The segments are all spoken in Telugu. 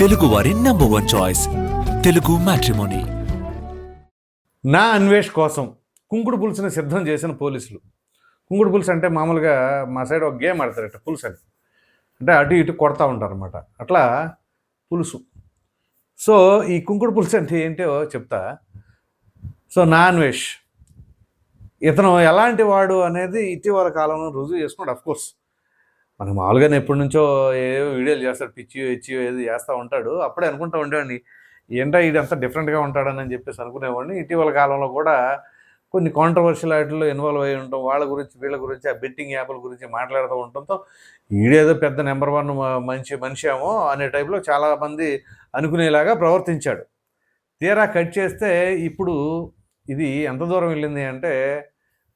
తెలుగు వారి number one choice Telugu matrimony నా అన్వేష్ కోసం కుంకుడు పులుసుని సిద్ధం చేసిన పోలీసులు. కుంకుడు పులుసు అంటే మామూలుగా మా సైడ్ ఒక గేమ్ ఆడతారట పులుసు అని. అంటే అటు ఇటు కొడతా ఉంటారు అనమాట అట్లా పులుసు. సో ఈ కుంకుడు పులుసు అంటే ఏంటో చెప్తా. సో నా అన్వేష్ ఇతను ఎలాంటి వాడు అనేది ఇటీవల కాలంలో రుజువు చేసుకున్నాడు అఫ్ కోర్స్ మనకు మామూలుగా ఎప్పటి నుంచో ఏవో వీడియోలు చేస్తాడు పిచ్చి ఇచ్చి ఏది చేస్తూ ఉంటాడు. అప్పుడే అనుకుంటూ ఉండేవాడిని ఏంటో ఇది అంత డిఫరెంట్గా ఉంటాడని చెప్పేసి అనుకునేవాడిని. ఇటీవల కాలంలో కూడా కొన్ని కాంట్రవర్షియల్ వాటిల్లో ఇన్వాల్వ్ అయి ఉంటాం వాళ్ళ గురించి వీళ్ళ గురించి ఆ బెట్టింగ్ యాప్ల గురించి మాట్లాడుతూ ఉండటంతో ఈడేదో పెద్ద నెంబర్ వన్ మంచి మనిషి ఏమో అనే టైప్లో చాలామంది అనుకునేలాగా ప్రవర్తించాడు. తీరా కట్ చేస్తే ఇప్పుడు ఇది ఎంత దూరం వెళ్ళింది అంటే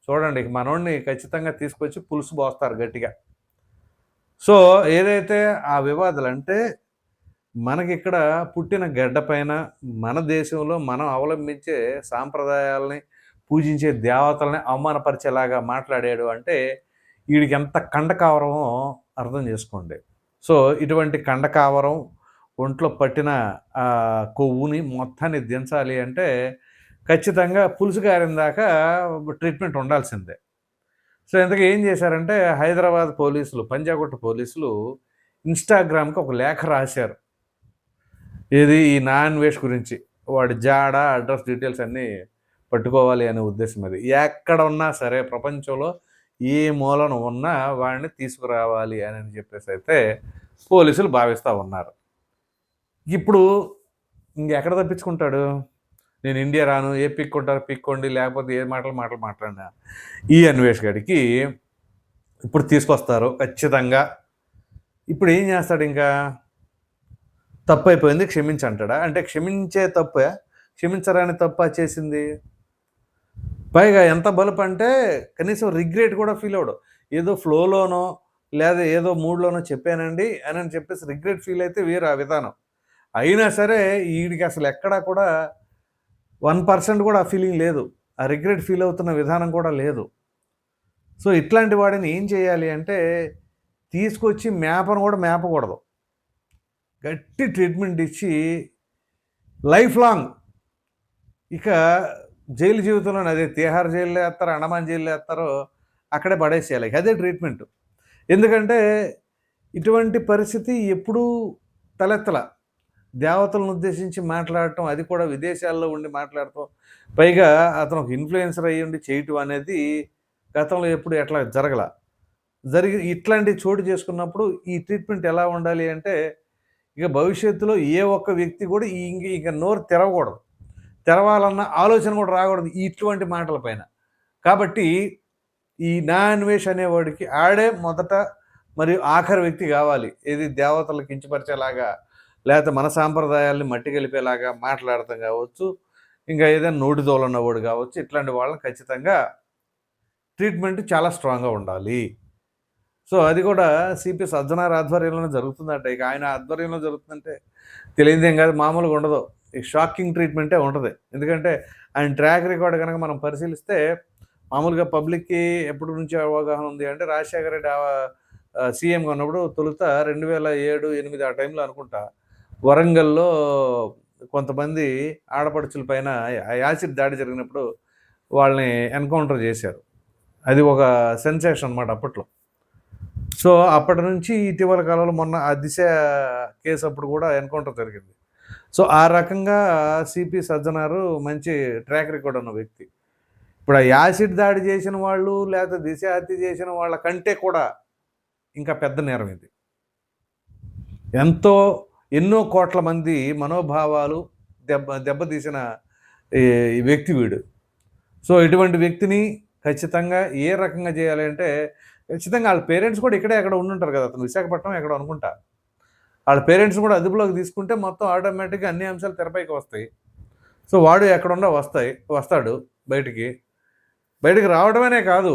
చూడండి మనోడిని ఖచ్చితంగా తీసుకొచ్చి పులుసు పోస్తారు గట్టిగా. సో ఏదైతే ఆ వివాదాలు అంటే మనకి ఇక్కడ పుట్టిన గడ్డ పైన మన దేశంలో మనం అవలంబించే సాంప్రదాయాలని పూజించే దేవతల్ని అవమానపరిచేలాగా మాట్లాడాడు అంటే వీడికి ఎంత కండకావరమో అర్థం చేసుకోండి. సో ఇటువంటి కండకావరం ఒంట్లో పట్టిన కొవ్వుని మొత్తాన్ని దించాలి అంటే ఖచ్చితంగా పులుసు గారిన దాకా ట్రీట్మెంట్ ఉండాల్సిందే. సో ఇంతకీ ఏం చేశారంటే హైదరాబాద్ పోలీసులు పంజాగుట్ట పోలీసులు ఇన్స్టాగ్రామ్కి ఒక లేఖ రాశారు. ఇది ఈ నాన్ వేష్ గురించి? వాడి జాడ అడ్రస్ డీటెయిల్స్ అన్నీ పట్టుకోవాలి అనే ఉద్దేశం అది. ఎక్కడ ఉన్నా సరే ప్రపంచంలో ఏ మూలన ఉన్నా వాడిని తీసుకురావాలి అని అని చెప్పేసి అయితే పోలీసులు భావిస్తూ ఉన్నారు. ఇప్పుడు ఇంకెక్కడ తప్పించుకుంటాడు? నేను ఇండియా రాను ఏ పిక్కుంటారు పిక్కోండి లేకపోతే ఏ మాటలు మాటలు మాట్లాడినా. ఈ అన్వేష్ గడికి ఇప్పుడు తీసుకొస్తారు ఖచ్చితంగా. ఇప్పుడు ఏం చేస్తాడు ఇంకా? తప్పు అయిపోయింది క్షమించంటాడా? అంటే క్షమించే తప్పే? క్షమించరాని తప్ప చేసింది? పైగా ఎంత బలుపు అంటే కనీసం రిగ్రెట్ కూడా ఫీల్ అవడు ఏదో ఫ్లోలోనో లేదా ఏదో మూడ్లోనో చెప్పానండి అని అని చెప్పేసి రిగ్రెట్ ఫీల్ అయితే వేరు ఆ విధానం. అయినా సరే వీడికి అసలు ఎక్కడా కూడా వన్ పర్సెంట్ కూడా ఆ ఫీలింగ్ లేదు. ఆ రిగ్రెట్ ఫీల్ అవుతున్న విధానం కూడా లేదు. సో ఇట్లాంటి వాడిని ఏం చేయాలి అంటే తీసుకొచ్చి మేపను కూడా మేపకూడదు గట్టి ట్రీట్మెంట్ ఇచ్చి లైఫ్ లాంగ్. ఇక జైలు జీవితంలో అదే తిహార్ జైల్లో వేస్తారు అండమాన్ జైల్లో వేస్తారో అక్కడే పడేసేయాలి. అదే ట్రీట్మెంట్. ఎందుకంటే ఇటువంటి పరిస్థితి ఎప్పుడూ తలెత్తల. దేవతలను ఉద్దేశించి మాట్లాడటం అది కూడా విదేశాల్లో ఉండి మాట్లాడటం. పైగా అతను ఒక ఇన్ఫ్లుయెన్సర్ అయ్యి ఉండి చేయటం అనేది గతంలో ఎప్పుడు ఎట్లా జరగల. జరిగి ఇట్లాంటి చోటు చేసుకున్నప్పుడు ఈ ట్రీట్మెంట్ ఎలా ఉండాలి అంటే ఇక భవిష్యత్తులో ఏ ఒక్క వ్యక్తి కూడా ఈ ఇంక ఇక నోరు తెరవకూడదు. తెరవాలన్న ఆలోచన కూడా రాకూడదు ఇటువంటి మాటల పైన. కాబట్టి ఈ నా అన్వేష్ అనేవాడికి ఆడే మొదట మరియు ఆఖరి వ్యక్తి కావాలి. ఏది దేవతలు కించపరిచేలాగా లేకపోతే మన సాంప్రదాయాల్ని మట్టి కలిపేలాగా మాట్లాడటం కావచ్చు ఇంకా ఏదైనా నోటి తోలన్నవాడు కావచ్చు ఇట్లాంటి వాళ్ళని ఖచ్చితంగా ట్రీట్మెంట్ చాలా స్ట్రాంగ్గా ఉండాలి. సో అది కూడా సిపి సజ్జనార్ ఆధ్వర్యంలోనే జరుగుతుందట. ఇక ఆయన ఆధ్వర్యంలో జరుగుతుందంటే తెలియదు ఏం కాదు మామూలుగా ఉండదు. ఈ షాకింగ్ ట్రీట్మెంటే ఉంటుంది. ఎందుకంటే ఆయన ట్రాక్ రికార్డ్ కనుక మనం పరిశీలిస్తే మామూలుగా పబ్లిక్కి ఎప్పటి నుంచి అవగాహన ఉంది అంటే రాజశేఖర రెడ్డి సీఎంగా ఉన్నప్పుడు తొలుత రెండు వేల ఏడు ఎనిమిది ఆ టైంలో అనుకుంటా వరంగల్లో కొంతమంది ఆడపడుచుల పైన యాసిడ్ దాడి జరిగినప్పుడు వాళ్ళని ఎన్కౌంటర్ చేశారు. అది ఒక సెన్సేషన్ అనమాట అప్పట్లో. సో అప్పటి నుంచి ఇటీవల కాలంలో మొన్న ఆ దిశ కేసు అప్పుడు కూడా ఎన్కౌంటర్ జరిగింది. సో ఆ రకంగా సిపి సజ్జనారు మంచి ట్రాక్ రికార్డ్ ఉన్న వ్యక్తి. ఇప్పుడు ఆ యాసిడ్ దాడి చేసిన వాళ్ళు లేకపోతే దిశ హత్య చేసిన వాళ్ళ కంటే కూడా ఇంకా పెద్ద నేరం ఇది. ఎంతో ఎన్నో కోట్ల మంది మనోభావాలు దెబ్బ దెబ్బతీసిన ఈ వ్యక్తి వీడు. సో ఇటువంటి వ్యక్తిని ఖచ్చితంగా ఏ రకంగా చేయాలి అంటే ఖచ్చితంగా వాళ్ళ పేరెంట్స్ కూడా ఇక్కడే ఎక్కడ ఉండుంటారు కదా అతను విశాఖపట్నం ఎక్కడ అనుకుంటా. వాళ్ళ పేరెంట్స్ కూడా అదుపులోకి తీసుకుంటే మొత్తం ఆటోమేటిక్గా అన్ని అంశాలు తెరపైకి వస్తాయి. సో వాడు ఎక్కడున్నా వస్తాయి వస్తాడు బయటికి. బయటికి రావడమేనే కాదు.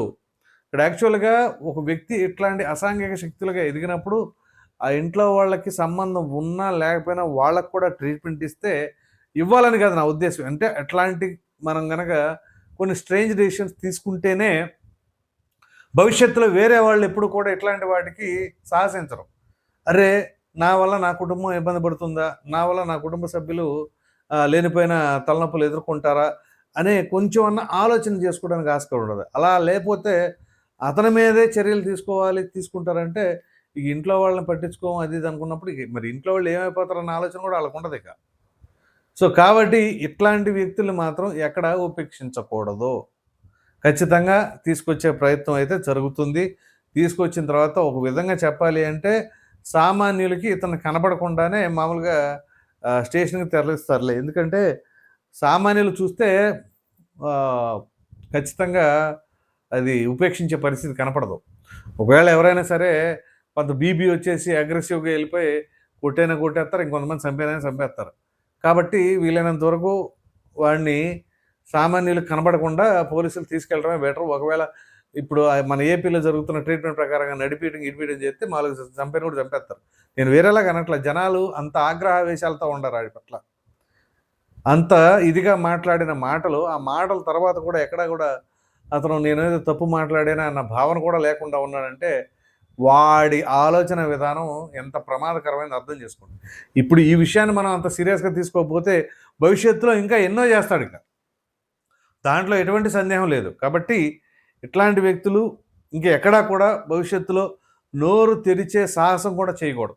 ఇక్కడ యాక్చువల్గా ఒక వ్యక్తి ఇట్లాంటి అసాంఘిక శక్తులుగా ఎదిగినప్పుడు ఆ ఇంట్లో వాళ్ళకి సంబంధం ఉన్నా లేకపోయినా వాళ్ళకు కూడా ట్రీట్మెంట్ ఇస్తే ఇవ్వాలని కాదు నా ఉద్దేశం. అంటే అట్లాంటి మనం కనుక కొన్ని స్ట్రేంజ్ డెసిషన్స్ తీసుకుంటేనే భవిష్యత్తులో వేరే వాళ్ళు ఎప్పుడు కూడా ఇట్లాంటి వాటికి సాహసించరు. అరే నా వల్ల నా కుటుంబం ఇబ్బంది పడుతుందా? నా వల్ల నా కుటుంబ సభ్యులు లేనిపోయిన తలనొప్పులు ఎదుర్కొంటారా? అనే కొంచెం అన్న ఆలోచన చేసుకోవడానికి ఆస్కారం ఉండదు. అలా లేకపోతే అతని మీదే చర్యలు తీసుకోవాలి తీసుకుంటారంటే ఇక ఇంట్లో వాళ్ళని పట్టించుకోం అది ఇది అనుకున్నప్పుడు మరి ఇంట్లో వాళ్ళు ఏమైపోతారన్న ఆలోచన కూడా వాళ్ళకు ఉండదు ఇక. సో కాబట్టి ఇట్లాంటి వ్యక్తులు మాత్రం ఎక్కడ ఉపేక్షించకూడదు. ఖచ్చితంగా తీసుకొచ్చే ప్రయత్నం అయితే జరుగుతుంది. తీసుకొచ్చిన తర్వాత ఒక విధంగా చెప్పాలి అంటే సామాన్యులకి ఇతను కనబడకుండానే మామూలుగా స్టేషన్కి తరలిస్తారులే. ఎందుకంటే సామాన్యులు చూస్తే ఖచ్చితంగా అది ఉపేక్షించే పరిస్థితి కనపడదు. ఒకవేళ ఎవరైనా సరే కొంత బీబీ వచ్చేసి అగ్రెసివ్గా వెళ్ళిపోయి కొట్టైనా కొట్టేస్తారు ఇంకొంతమంది చంపేనైనా చంపేస్తారు. కాబట్టి వీలైనంత వరకు వాడిని సామాన్యులు కనబడకుండా పోలీసులు తీసుకెళ్ళడమే బెటర్. ఒకవేళ ఇప్పుడు ఆ మన ఏపీలో జరుగుతున్న ట్రీట్మెంట్ ప్రకారంగా నడిపీయడం ఇడిపీయడం చేస్తే మాకు చంపేని కూడా చంపేస్తారు. నేను వేరేలా కనట్లే జనాలు అంత ఆగ్రహావేశాలతో ఉండరు వాడి పట్ల. అంత ఇదిగా మాట్లాడిన మాటలు ఆ మాటల తర్వాత కూడా ఎక్కడా కూడా అతను నేనేదో తప్పు మాట్లాడానా అన్న భావన కూడా లేకుండా ఉన్నాడంటే వాడి ఆలోచన విధానం ఎంత ప్రమాదకరమైనది అర్థం చేసుకోండి. ఇప్పుడు ఈ విషయాన్ని మనం అంత సీరియస్గా తీసుకోకపోతే భవిష్యత్తులో ఇంకా ఎన్నో చేస్తాడు ఇంకా. దాంట్లో ఎటువంటి సందేహం లేదు. కాబట్టి ఇట్లాంటి వ్యక్తులు ఇంకా ఎక్కడా కూడా భవిష్యత్తులో నోరు తెరిచే సాహసం కూడా చేయకూడదు.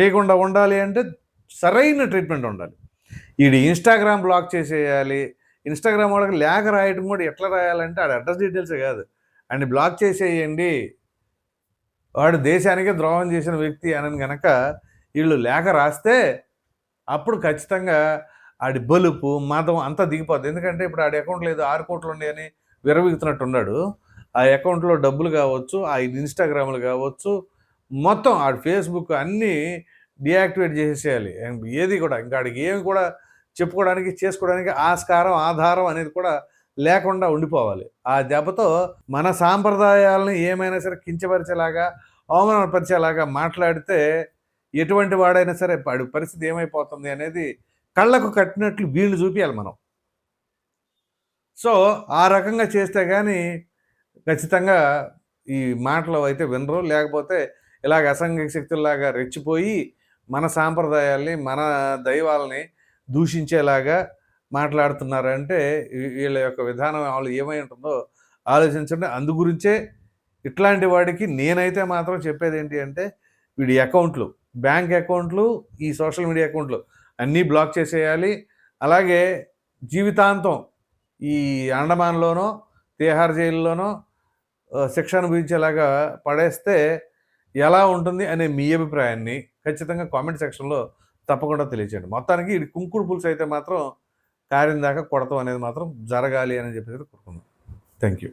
చేయకుండా ఉండాలి అంటే సరైన ట్రీట్మెంట్ ఉండాలి. ఈడు ఇన్స్టాగ్రామ్ బ్లాక్ చేసేయాలి. ఇన్స్టాగ్రామ్ వాళ్ళకి లేఖ రాయటం కూడా ఎట్లా రాయాలంటే ఆడ అడ్రస్ డీటెయిల్సే కాదు. అండ్ బ్లాక్ చేసేయండి. వాడు దేశానికే ద్రోహం చేసిన వ్యక్తి అని గనక వీళ్ళు లేఖ రాస్తే అప్పుడు ఖచ్చితంగా ఆడి బలుపు మదం అంతా దిగిపోద్ది. ఎందుకంటే ఇప్పుడు ఆడి అకౌంట్లో ఏదో ఆరు కోట్లు ఉండి అని విరవీగుతున్నట్టున్నాడు ఆ అకౌంట్లో డబ్బులు కావచ్చు ఆ ఇన్స్టాగ్రామ్లు కావచ్చు మొత్తం ఆడి ఫేస్బుక్ అన్నీ డియాక్టివేట్ చేసేయాలి ఏది కూడా ఇంకా ఆడికి ఏమి కూడా చెప్పుకోవడానికి చేసుకోవడానికి ఆస్కారం ఆధారం అనేది కూడా లేకుండా ఉండిపోవాలి. ఆ దెబ్బతో మన సాంప్రదాయాలను ఏమైనా సరే కించపరిచేలాగా అవమానపరిచేలాగా మాట్లాడితే ఎటువంటి వాడైనా సరే వాడి పరిస్థితి ఏమైపోతుంది అనేది కళ్ళకు కట్టినట్లు వీళ్ళు చూపించాలి మనం. సో ఆ రకంగా చేస్తే కానీ ఖచ్చితంగా ఈ మాటలు అయితే వినరు. లేకపోతే ఇలాగ అసంఘిక శక్తుల్లాగా రెచ్చిపోయి మన సాంప్రదాయాల్ని మన దైవాలని దూషించేలాగా మాట్లాడుతున్నారంటే వీళ్ళ యొక్క విధానం వాళ్ళు ఏమై ఉంటుందో ఆలోచించండి. అందు గురించే ఇట్లాంటి వాడికి నేనైతే మాత్రం చెప్పేది ఏంటి అంటే వీడి అకౌంట్లు బ్యాంక్ అకౌంట్లు ఈ సోషల్ మీడియా అకౌంట్లు అన్నీ బ్లాక్ చేసేయాలి. అలాగే జీవితాంతం ఈ అండమాన్లోనో తీహార్ జైల్లోనో శిక్ష అనుభవించేలాగా పడేస్తే ఎలా ఉంటుంది అనే మీ అభిప్రాయాన్ని ఖచ్చితంగా కామెంట్ సెక్షన్లో తప్పకుండా తెలియచేయండి. మొత్తానికి ఇది కుంకుడు పులుసు అయితే మాత్రం కారిన దాకా కొడతాం అనేది మాత్రం జరగాలి అని చెప్పేసి కోరుకుందాం థ్యాంక్ యూ